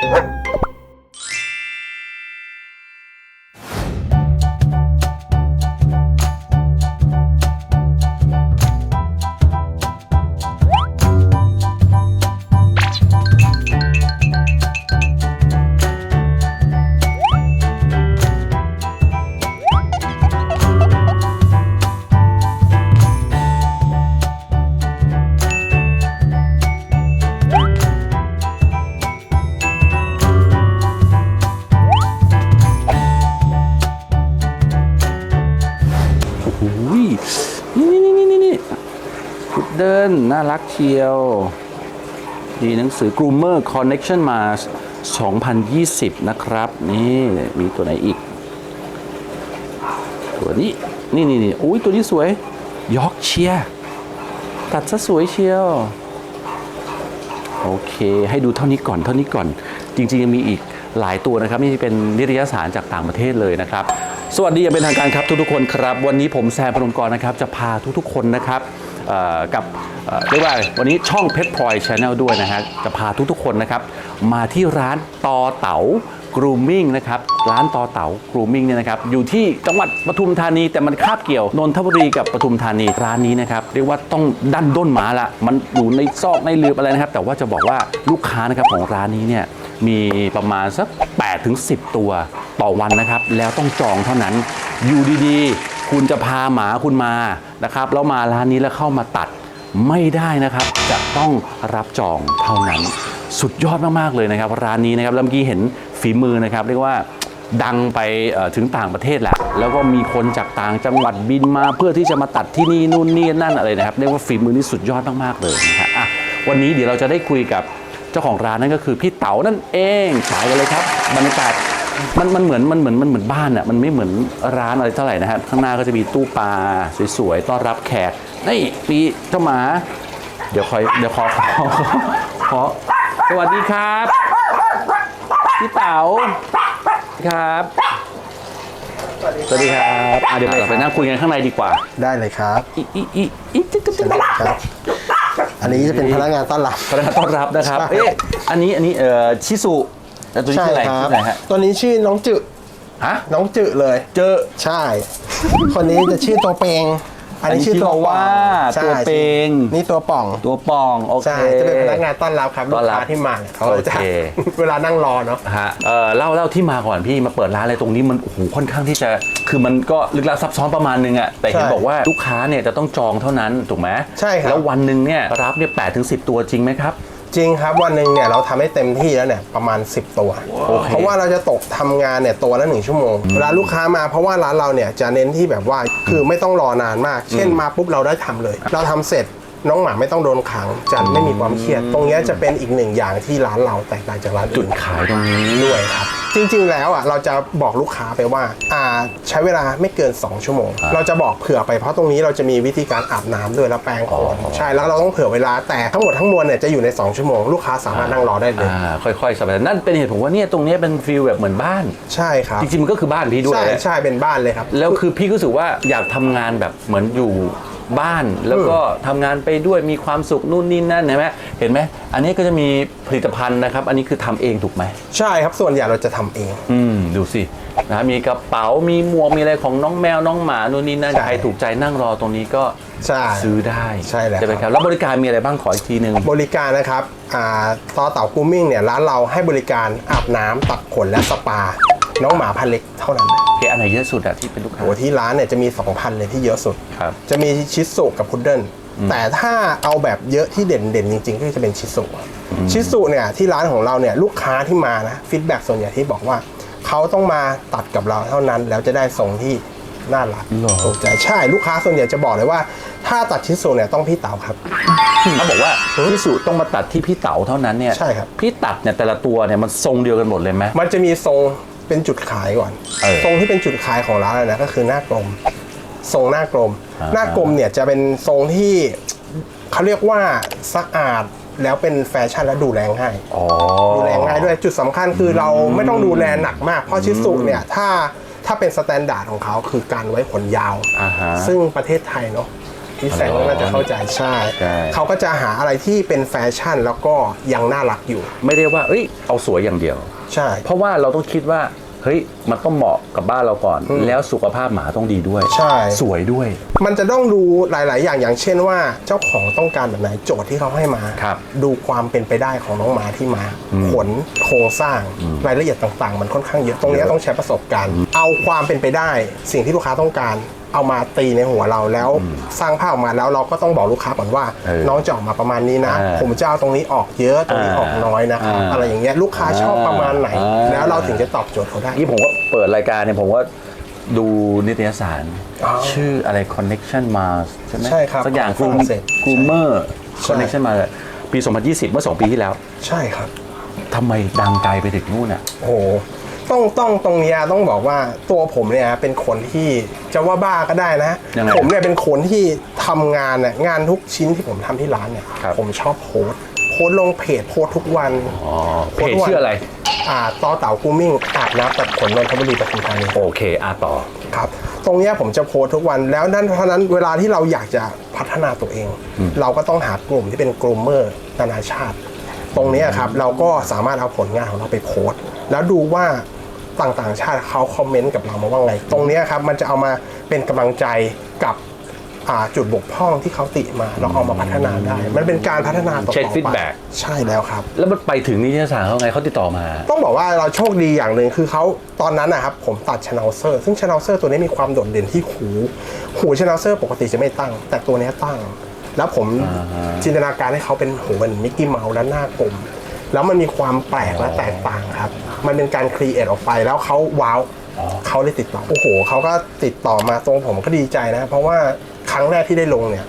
Ha ha ha! น่ารักเชียว ดีหนังสือ Groomer Connection มา 2020 นะครับ นี่ มีตัวไหนอีก ตัวนี้ นี่นี่นี่อุ้ยตัวนี้สวยยอร์กเชียตัดซะสวยเชียว โอเค ให้ดูเท่านี้ก่อนเท่านี้ก่อน จริงๆยังมีอีกหลายตัวนะครับนี่เป็นนิตยสารจากต่างประเทศเลยนะครับ สวัสดีอย่างเป็นทางการครับทุกๆคนครับ วันนี้ผมแซมพนมกรนะครับ จะพาทุกๆคนนะครับ กับเรียกว่าวันนี้ช่องเพชรพลอยชาแนลด้วยนะฮะจะพาทุกๆคนนะครับมาที่ร้านตอเต๋า grooming นะครับร้านต่อเต๋า grooming เนี่ยนะครับอยู่ที่จังหวัดปทุมธานีแต่มันคาบเกี่ยวนนทบุรีกับปทุมธานีร้านนี้นะครับเรียกว่าต้องดันด้นหมาละมันอยู่ในซอกในลืบอะไรนะครับ แต่ว่าจะบอกว่าลูกค้านะครับของร้านนี้เนี่ยมีประมาณสัก8ถึง10 ตัวต่อวันนะครับ แล้วต้องจองเท่านั้นอยู่ดีๆ คุณจะพาหมาคุณมานะครับแล้วมาร้านนี้แล้วเข้ามาตัดไม่ได้นะครับ จะต้องรับจองเท่านั้น สุดยอดมากๆเลยนะครับ ร้านนี้นะครับล้วเมื่อกี้เห็นฝีมือนะครับ เรียกว่าดังไปถึงต่างประเทศแหละ แล้วก็มีคนจากต่างจังหวัดบินมาเพื่อที่จะมาตัดที่นี่นู่นนี่นั่นอะไรนะครับ เรียกว่าฝีมือนี่สุดยอดมากๆเลยนะครับอะวันนี้เดี๋ยวเราจะได้คุยกับเจ้าของร้านนั่นก็คือพี่เต๋านั่นเองไปกันเลยครับบรรยากาศ มันมันเหมือนมันเหมือนมันเหมือนบ้านอะมันไม่เหมือนร้านอะไรเท่าไหร่นะฮะข้างหน้าก็จะมีตู้ปลาสวยๆต้อนรับแขกนี่มีเจ้าหมา เดี๋ยวคอยเดี๋ยวขอขอขอสวัสดีครับพี่เต๋าครับสวัสดีครับอะเดี๋ยวเราไปนั่งคุยกันข้างในดีกว่า ได้เลยครับอีอีอีอีจิ๊กจิ๊กจิ๊กครับอันนี้จะเป็นพนักงานต้อนรับพนักงานต้อนรับนะครับใช่เอ๊ะอันนี้อันนี้เอ่อชิสุ แล้วตัวนี้ชื่ออะไรครัชื่ออะไรฮะตัวนี้ชื่อน้องจึฮะน้องจึเลย เจอใช่ คนนี้จะชื่อตัวเปง อันนี้ชื่อตัวว่าใช่ตัวเปง นี่ตัวป่อง ตัวปองโอเคใช่จะเป็นพนักงานต้อนรับครับต้ลูอนกรับค้าที่มาเนี่ยเขาจะโอเคเวลานั่งรอเนาะฮะเออเล่าเล่าที่มาก่อนพี่มาเปิดร้านอะไรตรงนี้มันโอ้โหค่อนข้างที่จะคือมันก็ลึกลับซับซ้อนประมาณนึงอะแต่เห็นใช่บอกว่าลูกค้าเนี่ยจะต้องจองเท่านั้นถูกไหมใช่ครับแล้ววันหนึ่งเนี่ยรับเนี่ยแปดถึงสิตัวจริงไหมครับ จริงครับวันหนึ่งเนี่ยเราทำให้เต็มที่แล้วเนี่ยประมาณ 10 ตัวโอเคเพราะว่าเราจะตกทำงานเนี่ยตัวละหนึ่งชั่วโมงเวลาลูกค้ามาเพราะว่าร้านเราเนี่ยจะเน้นที่แบบว่าคือไม่ต้องรอนานมาก เช่นมาปุ๊บเราได้ทำเลย เราทำเสร็จ น้องหมาไม่ต้องโดนขังจะไม่มีความเครียด ตรงเนี้ยจะเป็นอีกหนึ่งอย่างที่ร้านเราแตกต่างจากร้านจุอื่ดนขายตรงนี้ ด้วยครับ จริงๆ แล้วอะเราจะบอกลูกค้าไปว่า อ่าใช้เวลาไม่เกิน 2 ชั่วโมง เราจะบอกเผื่อไปเพราะตรงนี้เราจะมีวิธีการอาบน้ำด้วยแล้วแปรงขนใช่แล้วเราต้องเผื่อเวลาแต่ทั้งหมดทั้งมวลเนี่ยจะอยู่ใน 2 ชั่วโมง ลูกค้าสามารถนั่งรอได้เลย อ่าค่อยๆสบายนั่นเป็นเหตุผลว่าเนี่ยตรงเนี้ยเป็นฟิลแบบเหมือนบ้าน ใช่ครับจริงๆมันก็คือบ้านพี่ด้วยใช่แหละ ใช่เป็นบ้านเลยครับ แล้วคือพี่ก็รู้สึกว่าอยากทำงานแบบเหมือนอยู่ บ้านแล้วก็ทำงานไปด้วยมีความสุขนู่นนี่นั่นเห็นไหมเห็นไหมอันนี้ก็จะมีผลิตภัณฑ์นะครับ อันนี้คือทำเองถูกไหม ใช่ครับส่วนใหญ่เราจะทำเอง อืมดูสินะมีกระเป๋ามีหมวกมีอะไรของน้องแมวน้องหมานู่นนี่นั่นใช่ใครถูกใจนั่งรอตรงนี้ก็ใช่ซื้อได้ใช่แล้ว ไหมครับแล้วบริการมีอะไรบ้างขออีกทีหนึ่งบริการนะครับอ่าต่อเต่ากูมิ่งเนี่ยร้านเราให้บริการอาบน้ำตัดขนและสปา น้องหมาพันเล็กเท่านั้นเอะอันไหนเยอะสุดอะที่เป็นลูกค้า โอ้ที่ร้านเนี่ยจะมี 2,000 เลยที่เยอะสุด ครับ จะมีชิสุกับพุดเดิ้ลแต่ถ้าเอาแบบเยอะที่เด่นเด่นๆจริง ๆ ก็จะเป็นชิสุชิสุเนี่ยที่ร้านของเราเนี่ยลูกค้าที่มานะฟีดแบ็กส่วนใหญ่ที่บอกว่าเขาต้องมาตัดกับเราเท่านั้น แล้วจะได้ทรงที่น่ารักหรอถูกใจใช่ลูกค้าส่วนใหญ่จะบอกเลยว่า ถ้าตัดชิสุเนี่ยต้องพี่เต๋าครับเขาบอกว่าพี่สุต้องมาตัดที่พี่เต๋าเท่านั้นเนี่ยใช่ครับพี่ตัดเนี่ยแต่ละตัวเนี่ยมันทรงเดียวกันหมดเลยไหมมันจะมีทรง เป็นจุดขายก่อน เออทรงที่เป็นจุดขายของร้านเลยนะก็คือหน้ากลม ทรงหน้ากลม อ่า หน้ากลมเนี่ยจะเป็นทรงที่เขาเรียกว่าสะอาดแล้วเป็นแฟชั่นและดูแลง่าย อ๋อ ดูแลง่ายด้วยจุดสำคัญคือเราไม่ต้องดูแลหนักมาก เพราะชิสุเนี่ยถ้าถ้าเป็นสแตนดาร์ดของเขาคือการไว้ขนยาว อ่าฮะซึ่งประเทศไทยเนาะพี่แซงก็น่าจะเข้าใจใช่ ใช่ เขาก็จะหาอะไรที่เป็นแฟชั่นแล้วก็ยังน่ารักอยู่ ไม่ได้ว่า เอ้ย เอาสวยอย่างเดียว ใช่ เพราะว่าเราต้องคิดว่าเฮ้ยมันต้องเหมาะกับบ้านเราก่อนอืมแล้วสุขภาพหมาต้องดีด้วยใช่ สวยด้วย มันจะต้องดูหลาย ๆ อย่างอย่างเช่นว่าเจ้าของต้องการแบบไหนโจทย์ที่เขาให้มา ครับดูความเป็นไปได้ของน้องหมาที่มา ขนโครงสร้างรายละเอียดต่าง ๆ มันค่อนข้างเยอะตรงเนี้ยต้องใช้ประสบการณ์ เอาความเป็นไปได้สิ่งที่ลูกค้าต้องการ เอามาตีในหัวเราแล้วสร้างภาพออกมาแล้วเราก็ต้องบอกลูกค้าก่อนว่า เออน้องจะออกมาประมาณนี้นะอ่าผมจะเอาตรงนี้ออกเยอะตรงนี้ออกน้อยนะครับอ่าอะไรอย่างเงี้ยลูกค้าชอบประมาณไหนอ่าแล้วเราถึงจะตอบโจทย์เขาได้ นี่ผมก็เปิดรายการเนี่ยผมว่าดูนิตยสาร อ๋อชื่ออะไร Connection Mars ใช่ไหมใช่ครับสักอย่างของฝรั่งเศสกูเมอร์ ใช่ Connection Mars ปี 2020 เมื่อ 2 ปีที่แล้วใช่ครับทำไมดังไกลไปถึงนู่นอะ โอ้โห ต้องต้องตรงเนี้ยต้องบอกว่าตัวผมเนี่ยเป็นคนที่จะว่าบ้าก็ได้นะ ยังไงผมเนี่ยเป็นคนที่ทำงานเนี่ยงานทุกชิ้นที่ผมทำที่ร้านเนี่ยครับ ผมชอบโพสต์โพสต์ลงเพจโพสต์ทุกวัน อ๋อเพจชื่ออะไร อ่าต่อเต่ากูมิ่งอาบน้ำตัดขนนนทบุรีปทุมธานีโอเคอะต่อ ครับ ตรงเนี้ยผมจะโพสต์ทุกวันแล้วนั่นเพราะฉะนั้นเวลาที่เราอยากจะพัฒนาตัวเอง เราก็ต้องหากลุ่มที่เป็นกลุ่มเมอร์นานาชาติ ตรงเนี้ยครับเราก็สามารถเอาผลงานของเราไปโพสต์ แล้วดูว่า ต่างต่างๆชาติเขาคอมเมนต์กับเรามาว่าไง ตรงเนี้ยครับมันจะเอามาเป็นกำลังใจกับอ่าจุดบกพร่องที่เขาติมาเราเอามาพัฒนาได้ มันเป็นการพัฒนาต่อๆเช็คไป feedback ใช่แล้วครับ แล้วมันไปถึงนิตยสารเขาไงเขาติดต่อมา ต้องบอกว่าเราโชคดีอย่างหนึ่งคือเขาตอนนั้นนะครับผมตัดช n น l เซอร์ซึ่งช n น l เซอร์ตัวนี้มีความโดดเด่นที่หูหูช n น l เซอร์ปกติจะไม่ตั้ง แต่ตัวเนี้ยตั้ง แล้วผมอ่าฮะจินตนาการให้เขาเป็นหูเหมือนมิกกี้เมาส์และหน้ากลมแล้วมันมีความแปลกและแตกต่างครับ มันเป็นการครีเอทออกไปแล้วเขาว้าวเขาเลยติดต่อโอ้โหเขาก็ติดต่อมาตรงผมก็ดีใจนะ เพราะว่าครั้งแรกที่ได้ลงเนี่ย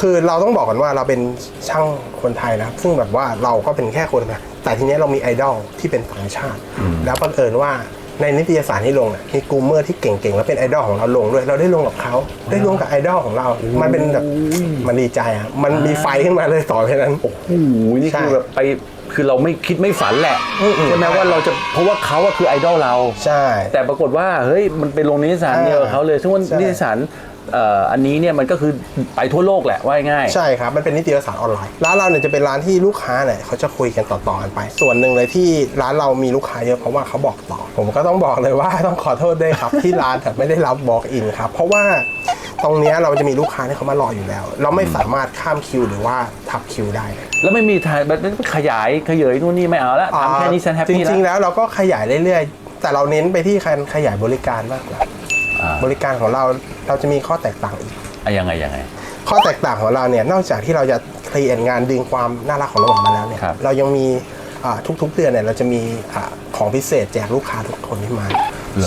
คือเราต้องบอกก่อนว่าเราเป็นช่างคนไทยนะซึ่งแบบว่าเราก็เป็นแค่คนนะแต่ทีเนี้ยเรามีไอดอลที่เป็นต่างชาติ แล้วบังเอิญว่าในนิตยสารที่ลงเนี่ยมีกรูมเมอร์ที่เก่งๆ แล้วเป็นไอดอลของเราลงด้วย เราได้ลงกับเขาได้ลงกับไอดอลของเรา มันเป็นแบบมันดีใจอะมันมีไฟขึ้นมาเลยต่อไปนั้นโอ้โหนี่ใช่คือแบบไป คือเราไม่คิดไม่ฝันแหละอืมๆใช่ไหมว่าเราจะเพราะว่าเขาอะคือไอดอลเรา ใช่ แต่ปรากฏว่าเฮ้ยมันไปลงนิตยสารอ่าเดียวกับเขาเลยซึ่งว่าใช่ นิตยสารเอ่ออันนี้เนี่ยมันก็คือไปทั่วโลกแหละว่าง่าย ใช่ครับ มันเป็นนิตยสารออนไลน์ ร้านเราเนี่ยจะเป็นร้านที่ลูกค้าเนี่ยเขาจะคุยกันต่อๆกันไป ส่วนหนึ่งเลยที่ร้านเรามีลูกค้าเยอะเพราะว่าเขาบอกต่อ ผมก็ต้องบอกเลยว่า ต้องขอโทษด้วยครับ ที่ร้านแต่ไม่ได้รับบอกอินครับ เพราะว่า ตรงเนี้ยเราจะมีลูกค้าที่เขามารออยู่แล้ว เราไม่สามารถข้ามคิวหรือว่าทับคิวได้แล้วไม่มีทายแบบขยายขยายนู่นนี่ไม่เอาละทำแค่นี้ฉันแฮปจปี้ริงๆแล้วแล้วเราก็ขยายเรื่อยๆ แต่เราเน้นไปที่การขยายบริการมากกว่าอ่า บริการของเราเราจะมีข้อแตกต่างอีก อะยังไงยังไง ข้อแตกต่างของเราเนี่ยนอกจากที่เราจะครีเอทงานดึงความน่ารักของน้องหมามาแล้วเนี่ยครับ เรายังมีอ่าทุกๆเดือนเนี่ยเราจะมีอ่าของพิเศษแจกลูกค้าทุกคนที่มา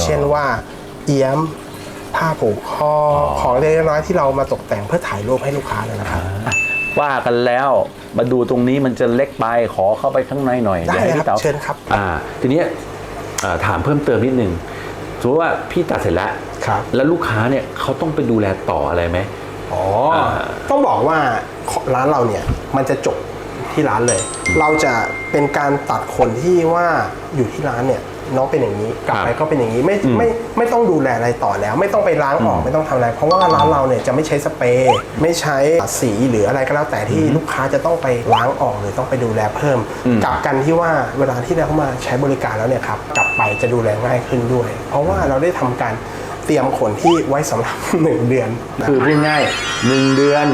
เช่นว่าเอี้ยม ผ้าผูกคออ ของเล็กๆน้อยๆที่เรามาตกแต่งเพื่อถ่ายรูปให้ลูกค้าเลยนะครับอะว่ากันแล้วมาดูตรงนี้มันจะเล็กไปขอเข้าไปข้างในหน่อยได้ยวให้เลยพี่ครับต๋าเชิญครับ อ่า ทีเนี้ยอ่าถามเพิ่มเติมนิดนึงสมมติว่าพี่ตัดเสร็จแล้ว ครับ แล้วลูกค้าเนี่ยเขาต้องไปดูแลต่ออะไรไหม อ๋ออาต้องบอกว่าร้านเราเนี่ยมันจะจบที่ร้านเลย เราจะเป็นการตัดขนที่ว่าอยู่ที่ร้านเนี่ย น้องเป็นอย่างนี้กลับไปก็เป็นอย่างนี้ไม่ไม่ไม่ต้องดูแลอะไรต่อแล้ว ไม่ต้องไปล้างออกไม่ต้องทำอะไร เพราะว่าร้านเราเนี่ยจะไม่ใช้สเปรย์ไม่ใช้สีหรืออะไรก็แล้วแต่ที่ลูกค้าจะต้องไปล้างออกหรือต้องไปดูแลเพิ่มกลับกันที่ว่าเวลาที่เราเข้ามาใช้บริการแล้วเนี่ยครับกลับไปจะดูแลง่ายขึ้นด้วย เพราะว่าเราได้ทำการเตรียมขนที่ไว้สำหรับหนึ่งเดือนนะคือพูดง่ายหนึ่งเดือน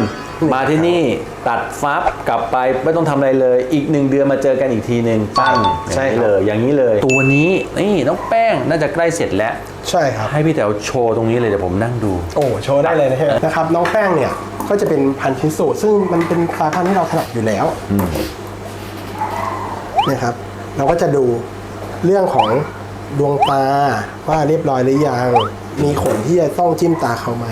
มาที่นี่ตัดฟับกลับไปไม่ต้องทำอะไรเลย อีกหนึ่งเดือนมาเจอกันอีกทีหนึ่งปั้งใช่อย่างนี้ครับเลย อย่างนี้เลย ตัวนี้นี่น้องแป้งน่าจะใกล้เสร็จแล้ว ใช่ครับ ให้พี่แต๋วโชว์ตรงนี้เลยเดี๋ยวผมนั่งดู โอ้โชว์ได้เลยนะฮะนะครับน้องแป้งเนี่ยก็จะเป็นพันธุ์ชิสุซึ่งมันเป็นสายพันธุ์ที่เราถนัดอยู่แล้วนะครับ เราก็จะดูเรื่องของดวงตาว่าเรียบร้อยหรือยังมีขนที่จะต้องจิ้มตาเขาไหม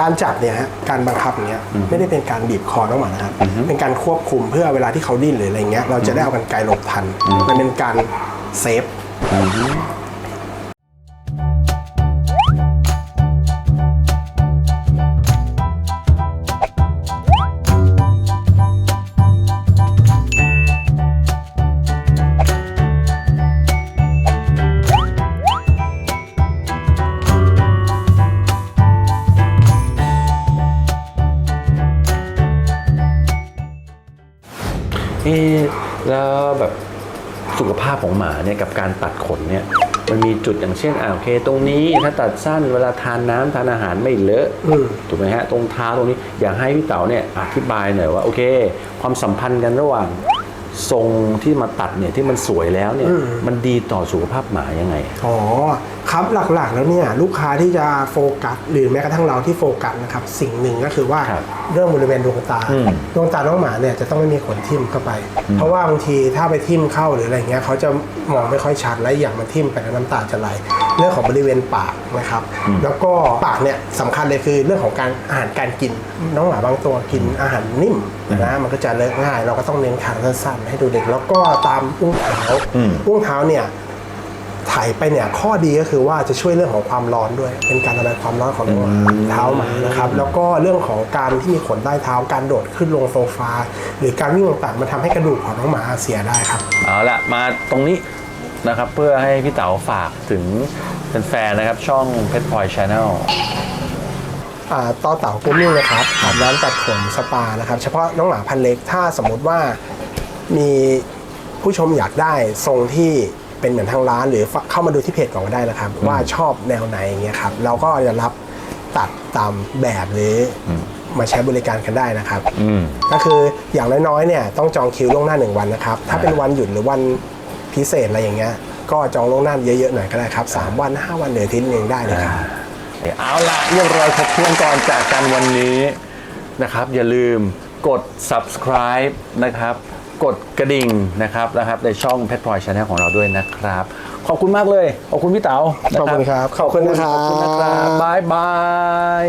การจับเนี่ยฮะการบังคับอย่างเงี้ยไม่ได้เป็นการบีบคอน้องหมานะครับเป็นการควบคุมเพื่อเวลาที่เขาดิ้นหรืออะไรเงี้ยเราจะได้เอากันไกลหลบทัน มันเป็นการเซฟ แล้วแบบสุขภาพของหมาเนี่ยกับการตัดขนเนี่ยมันมีจุดอย่างเช่นอ่าโอเค ตรงนี้ถ้าตัดสั้นเวลาทานน้ำทานอาหารไม่เลอะอืมถูกไหมฮะตรงเท้าตรงนี้อยากให้พี่เต๋าเนี่ยอธิบายหน่อยว่าโอเค ความสัมพันธ์กันระหว่างทรงที่มาตัดเนี่ยที่มันสวยแล้วเนี่ยมันดีต่อสุขภาพหมายังไง อ๋อ ครับหลักๆแล้วเนี่ยลูกค้าที่จะโฟกัสหรือแม้กระทั่งเราที่โฟกัสนะครับสิ่งหนึ่งก็คือว่าครับเรื่องบริเวณดวงตาอืมดวงตาน้องหมาเนี่ยจะต้องไม่มีขนทิ่มเข้าไป เพราะว่าบางทีถ้าไปทิ่มเข้าหรืออะไรเงี้ยเขาจะมองไม่ค่อยชัดและอย่างมันทิ่มไปแล้วน้ำตาจะไหลเรื่องของบริเวณปากนะครับ แล้วก็ปากเนี่ยสำคัญเลยคือเรื่องของการอาหารการกินน้องหมาบางตัวกินอาหารนิ่มนะมันก็จะเลอะง่าย เราก็ต้องเน้นขางสั้นๆ ให้ดูเด็กแล้วก็ตามอุ้งเท้าอุ้งเท้าเนี่ย ถ่ายไปเนี่ยข้อดีก็คือว่าจะช่วยเรื่องของความร้อนด้วย เป็นการระบายความร้อนของเท้าหมานะครับแล้วก็เรื่องของการที่มีขนใต้เท้าการโดดขึ้นลงโซฟา หรือการวิ่งต่างๆมันทำให้กระดูกของน้องหมาเสียได้ครับ เอาละมาตรงนี้นะครับ เพื่อให้พี่เต๋าฝากถึงแฟนๆนะครับ ช่อง Pet Point Channel อ่าต่อเต่ากุ้มิ่งนะครับอาบน้ำตัดขนสปานะครับ เฉพาะน้องหมาพันเล็กถ้าสมมุติว่ามีผู้ชมอยากได้ทรงที่ เป็นเหมือนทางร้านหรือเข้ามาดูที่เพจก่อนก็ได้นะครับ ว่าชอบแนวไหนอย่างเงี้ยครับเราก็จะรับตัดตามแบบหรืออมาใช้บริการกันได้นะครับอืมก็คืออย่างน้อยๆเนี่ยต้องจองคิวล่วงหน้าหนึ่งวันนะครับ ถ้าเป็นวันหยุดหรือวันพิเศษอะไรอย่างเงี้ยก็จองล่วงหน้าเยอะๆหน่อยก็ได้ครับสามวันห้าวันเหนืออาทิตย์หนึ่งได้เลยครับเอาละเรียบร้อยครบถ้วนก่อนจากกันวันนี้นะครับ อย่าลืมกด subscribe นะครับ กดกระดิ่งนะครับนะครับในช่อง Pet Point Channel ของเราด้วยนะครับ ขอบคุณมากเลย ขอบคุณพี่เต๋านะขอบคุณครับขอบคุณนะครับ ขอบคุณนะครับบายบาย